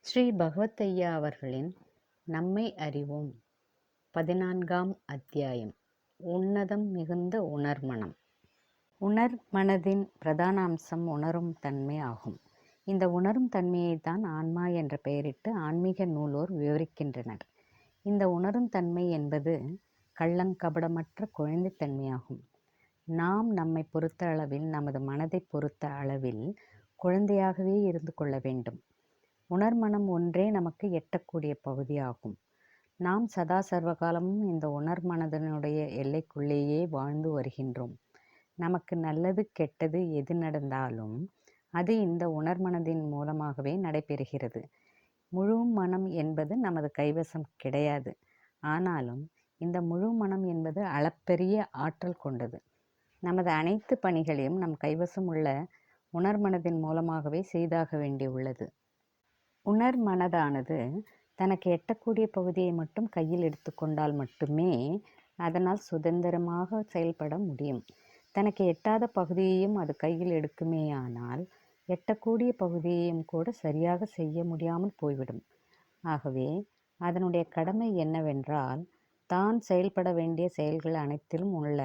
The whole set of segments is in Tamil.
ஸ்ரீ பகவத்தையா அவர்களின் நம்மை அறிவோம். பதினான்காம் அத்தியாயம். உன்னதம் மிகுந்த உணர்மனம். உணர் மனதின் பிரதான அம்சம் உணரும் தன்மை ஆகும். இந்த உணரும் தன்மையை தான் ஆன்மா என்ற பெயரிட்டு ஆன்மீக நூலோர் விவரிக்கின்றனர். இந்த உணரும் தன்மை என்பது கள்ளங்கபடமற்ற குழந்தைத்தன்மையாகும். நாம் நம்மை பொறுத்த அளவில் நமது மனதை பொறுத்த அளவில் குழந்தையாகவே இருந்து கொள்ள வேண்டும். உணர்மனம் ஒன்றே நமக்கு எட்டக்கூடிய பகுதியாகும். நாம் சதா சர்வகாலமும் இந்த உணர்மனதனுடைய எல்லைக்குள்ளேயே வாழ்ந்து வருகின்றோம். நமக்கு நல்லது கெட்டது எது நடந்தாலும் அது இந்த உணர்மனதின் மூலமாகவே நடைபெறுகிறது. முழு மனம் என்பது நமது கைவசம் கிடையாது. ஆனாலும் இந்த முழு மனம் என்பது அளப்பெரிய ஆற்றல் கொண்டது. நமது அனைத்து பணிகளையும் நம் கைவசம் உள்ள உணர்மனதின் மூலமாகவே செய்தாக வேண்டியுள்ளது உணர் மனதானது தனக்கு எட்டக்கூடிய பகுதியை மட்டும் கையில் எடுத்துக்கொண்டால் மட்டுமே அதனால் சுதந்திரமாக செயல்பட முடியும். தனக்கு எட்டாத பகுதியையும் அது கையில் எடுக்குமேயானால் எட்டக்கூடிய பகுதியையும் கூட சரியாக செய்ய முடியாமல் போய்விடும். ஆகவே அதனுடைய கடமை என்னவென்றால் தான் செயல்பட வேண்டிய செயல்கள் அனைத்திலும் உள்ள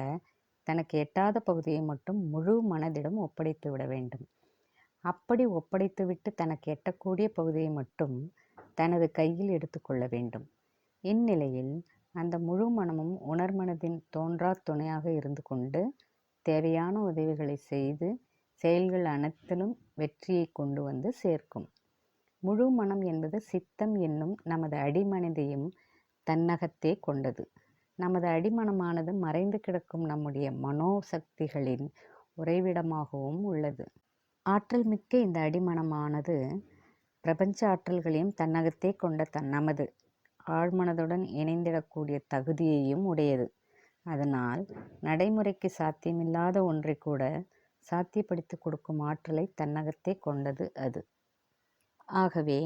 தனக்கு எட்டாத பகுதியை மட்டும் முழு மனதிடம் ஒப்படைத்து விட வேண்டும். அப்படி ஒப்படைத்துவிட்டு தனக்கு எட்டக்கூடிய பகுதியை மட்டும் தனது கையில் எடுத்துக்கொள்ள வேண்டும். இந்நிலையில் அந்த முழு மனமும் உணர்மனதின் தோன்றா துணையாக இருந்து கொண்டு தேவையான உதவிகளை செய்து செயல்கள் அனைத்திலும் வெற்றியை கொண்டு வந்து சேர்க்கும். முழு மனம் என்பது சித்தம் என்னும் நமது அடிமனதையும் தன்னகத்தே கொண்டது. நமது அடிமனமானது மறைந்து கிடக்கும் நம்முடைய மனோசக்திகளின் உறைவிடமாகவும் உள்ளது. ஆற்றல் மிக்க இந்த அடிமனமானது பிரபஞ்ச ஆற்றல்களையும் தன்னகத்தே கொண்ட தன் நமது ஆழ்மனதுடன் இணைந்திடக்கூடிய தகுதியையும் உடையது. அதனால் நடைமுறைக்கு சாத்தியமில்லாத ஒன்றை கூட சாத்தியப்படுத்தி கொடுக்கும் ஆற்றலை தன்னகத்தே கொண்டது அது. ஆகவே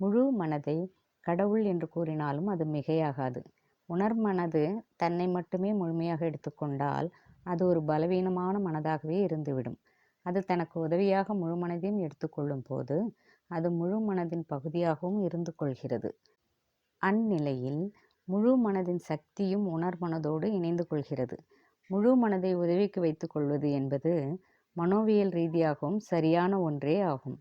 முழு மனதை கடவுள் என்று கூறினாலும் அது மிகையாகாது. உணர்மனது தன்னை மட்டுமே முழுமையாக எடுத்துக்கொண்டால் அது ஒரு பலவீனமான மனதாகவே இருந்துவிடும். அது தனக்கு உதவியாக முழு மனதையும் எடுத்துக்கொள்ளும் போது அது முழு மனதின் பகுதியாகவும் இருந்து கொள்கிறது. அந்நிலையில் முழு மனதின் சக்தியும் உணர்மனதோடு இணைந்து கொள்கிறது. முழு மனதை உதவிக்கு வைத்துக் கொள்வது என்பது மனோவியல் ரீதியாகவும் சரியான ஒன்றே ஆகும்.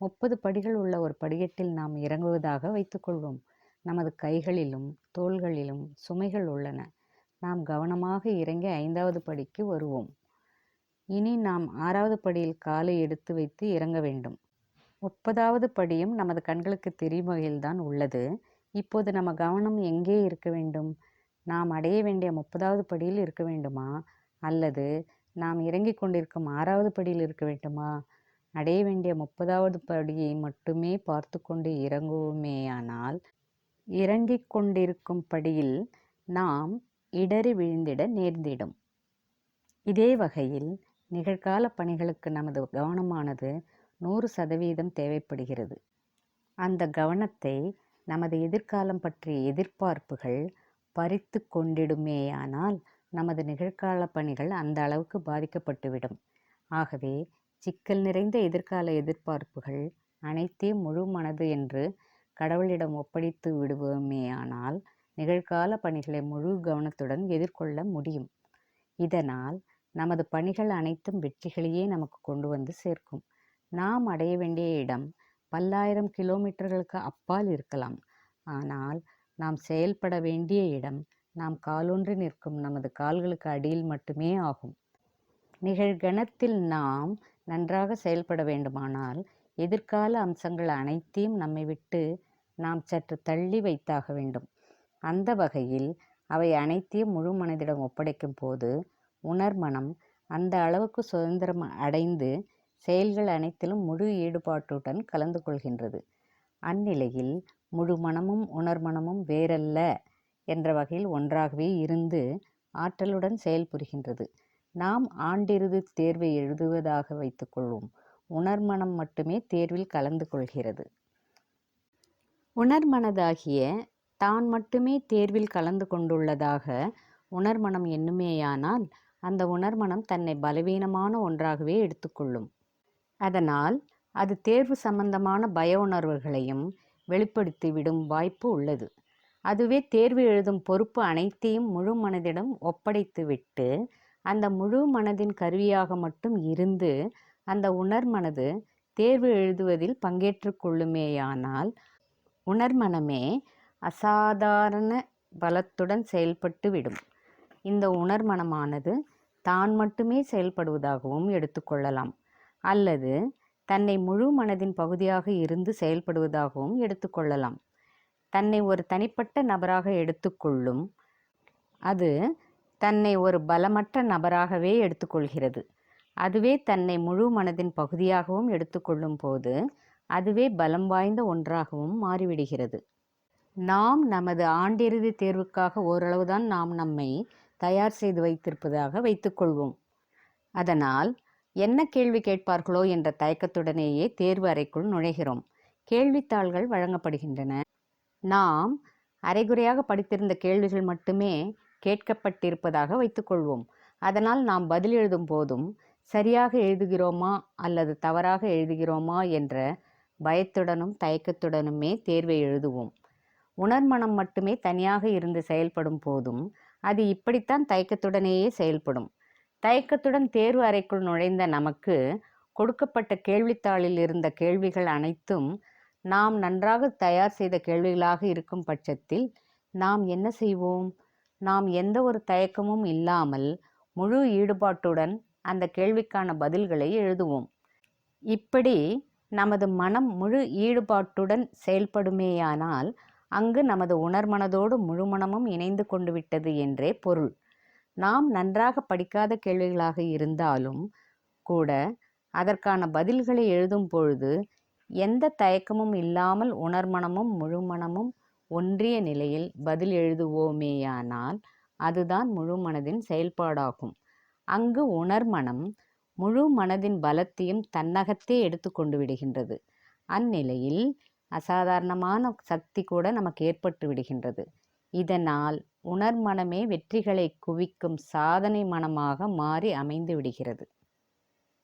முப்பது படிகள் உள்ள ஒரு படிக்கட்டில் நாம் இறங்குவதாக வைத்துக்கொள்வோம் நமது கைகளிலும் தோள்களிலும் சுமைகள் உள்ளன. நாம் கவனமாக இறங்கி ஐந்தாவது படிக்கு வருவோம். இனி நாம் ஆறாவது படியில் காலை எடுத்து வைத்து இறங்க வேண்டும். முப்பதாவது படியும் நமது கண்களுக்கு தெரியும் வகையில்தான் உள்ளது. இப்போது நம்ம கவனம் எங்கே இருக்க வேண்டும்? நாம் அடைய வேண்டிய முப்பதாவது படியில் இருக்க வேண்டுமா? அல்லது நாம் இறங்கிக் கொண்டிருக்கும் ஆறாவது படியில் இருக்க வேண்டுமா? அடைய வேண்டிய முப்பதாவது படியை மட்டுமே பார்த்து கொண்டு இறங்குவோமேயானால் இறங்கிக் கொண்டிருக்கும் படியில் நாம் இடறி விழுந்திட நேர்ந்திடும். இதே வகையில் நிகழ்கால பணிகளுக்கு நமது கவனமானது நூறு சதவீதம் தேவைப்படுகிறது. அந்த கவனத்தை நமது எதிர்காலம் பற்றிய எதிர்பார்ப்புகள் பறித்து கொண்டிடுமேயானால் நமது நிகழ்கால பணிகள் அந்த அளவுக்கு பாதிக்கப்பட்டுவிடும். ஆகவே சிக்கல் நிறைந்த எதிர்கால எதிர்பார்ப்புகள் அனைத்தையும் முழு மனது என்று கடவுளிடம் ஒப்படைத்து விடுவோமேயானால் நிகழ்கால பணிகளை முழு கவனத்துடன் எதிர்கொள்ள முடியும். இதனால் நமது பணிகள் அனைத்தும் வெற்றிகளையே நமக்கு கொண்டு வந்து சேர்க்கும். நாம் அடைய வேண்டிய இடம் பல்லாயிரம் கிலோமீட்டர்களுக்கு அப்பால் இருக்கலாம். ஆனால் நாம் செயல்பட வேண்டிய இடம் நாம் காலொன்று நிற்கும் நமது கால்களுக்கு அடியில் மட்டுமே ஆகும். நிகழ்கணத்தில் நாம் நன்றாக செயல்பட வேண்டுமானால் எதிர்கால அம்சங்கள் அனைத்தையும் நம்மை விட்டு நாம் சற்று தள்ளி வைத்தாக வேண்டும். அந்த வகையில் அவை அனைத்தையும் முழு மனதிடம் ஒப்படைக்கும் போது உணர்மனம் அந்த அளவுக்கு சுதந்திரம் அடைந்து செயல்கள் அனைத்திலும் முழு ஈடுபாட்டுடன் கலந்து கொள்கின்றது. அந்நிலையில் முழு மனமும் உணர்மனமும் வேறல்ல என்ற வகையில் ஒன்றாகவே இருந்து ஆற்றலுடன் செயல்புரிகின்றது நாம் ஆண்டிறுதி தேர்வை எழுதுவதாக வைத்துக்கொள்வோம் உணர்மனம் மட்டுமே தேர்வில் கலந்து கொள்கிறது. உணர்மனதாகிய தான் மட்டுமே தேர்வில் கலந்து கொண்டுள்ளதாக உணர்மனம் எண்ணுமேயானால் அந்த உணர்மனம் தன்னை பலவீனமான ஒன்றாகவே எடுத்துக்கொள்ளும். அதனால் அது தேர்வு சம்பந்தமான பய உணர்வுகளையும் வெளிப்படுத்தி விடும் வாய்ப்பு உள்ளது. அதுவே தேர்வு எழுதும் பொறுப்பு அனைத்தையும் முழு மனதிடம் ஒப்படைத்துவிட்டு அந்த முழு மனதின் கருவியாக மட்டும் இருந்து அந்த உணர்மனது தேர்வு எழுதுவதில் பங்கேற்று கொள்ளுமேயானால் உணர்மனமே அசாதாரண பலத்துடன் செயல்பட்டு விடும். இந்த உணர்மனமானது தான் மட்டுமே செயல்படுவதாகவும் எடுத்துக்கொள்ளலாம் அல்லது தன்னை முழு மனதின் பகுதியாக இருந்து செயல்படுவதாகவும் எடுத்துக்கொள்ளலாம் தன்னை ஒரு தனிப்பட்ட நபராக எடுத்துக்கொள்ளும் அது தன்னை ஒரு பலமற்ற நபராகவே எடுத்துக்கொள்கிறது அதுவே தன்னை முழு மனதின் பகுதியாகவும் எடுத்துக்கொள்ளும் போது அதுவே பலம் வாய்ந்த ஒன்றாகவும் மாறிவிடுகிறது. நாம் நமது ஆண்டிறுதி தேர்வுக்காக ஓரளவுதான் நாம் நம்மை தயார் செய்து வைத்திருப்பதாக வைத்துக்கொள்வோம் அதனால் என்ன கேள்வி கேட்பார்களோ என்ற தயக்கத்துடனேயே தேர்வு அறைக்குள் நுழைகிறோம். கேள்வித்தாள்கள் வழங்கப்படுகின்றன. நாம் அரைகுறையாக படித்திருந்த கேள்விகள் மட்டுமே கேட்கப்பட்டிருப்பதாக வைத்துக்கொள்வோம் அதனால் நாம் பதில் எழுதும் போதும் சரியாக எழுதுகிறோமா அல்லது தவறாக எழுதுகிறோமா என்ற பயத்துடனும் தயக்கத்துடனுமே தேர்வை எழுதுவோம். உணர்மனம் மட்டுமே தனியாக இருந்து செயல்படும் போதும் அது இப்படித்தான் தயக்கத்துடனேயே செயல்படும். தயக்கத்துடன் தேர்வு அறைக்குள் நுழைந்த நமக்கு கொடுக்கப்பட்ட கேள்வித்தாளில் இருந்த கேள்விகள் அனைத்தும் நாம் நன்றாக தயார் செய்த கேள்விகளாக இருக்கும் பட்சத்தில் நாம் என்ன செய்வோம்? நாம் எந்த ஒரு தயக்கமும் இல்லாமல் முழு ஈடுபாட்டுடன் அந்த கேள்விக்கான பதில்களை எழுதுவோம். இப்படி நமது மனம் முழு ஈடுபாட்டுடன் செயல்படுமேயானால் அங்கு நமது உணர்மனதோடு முழுமனமும் இணைந்து கொண்டு விட்டது என்றே பொருள். நாம் நன்றாக படிக்காத கேள்விகளாக இருந்தாலும் கூட அதற்கான பதில்களை எழுதும் பொழுது எந்த தயக்கமும் இல்லாமல் உணர்மனமும் முழுமனமும் ஒன்றிய நிலையில் பதில் எழுதுவோமேயானால் அதுதான் முழுமனதின் செயல்பாடாகும். அங்கு உணர்மனம் முழு மனதின் பலத்தையும் தன்னகத்தே எடுத்து கொண்டு விடுகின்றது. அந்நிலையில் அசாதாரணமான சக்தி கூட நமக்கு ஏற்பட்டு விடுகின்றது. இதனால் உணர்மனமே வெற்றிகளை குவிக்கும் சாதனை மனமாக மாறி அமைந்து விடுகிறது.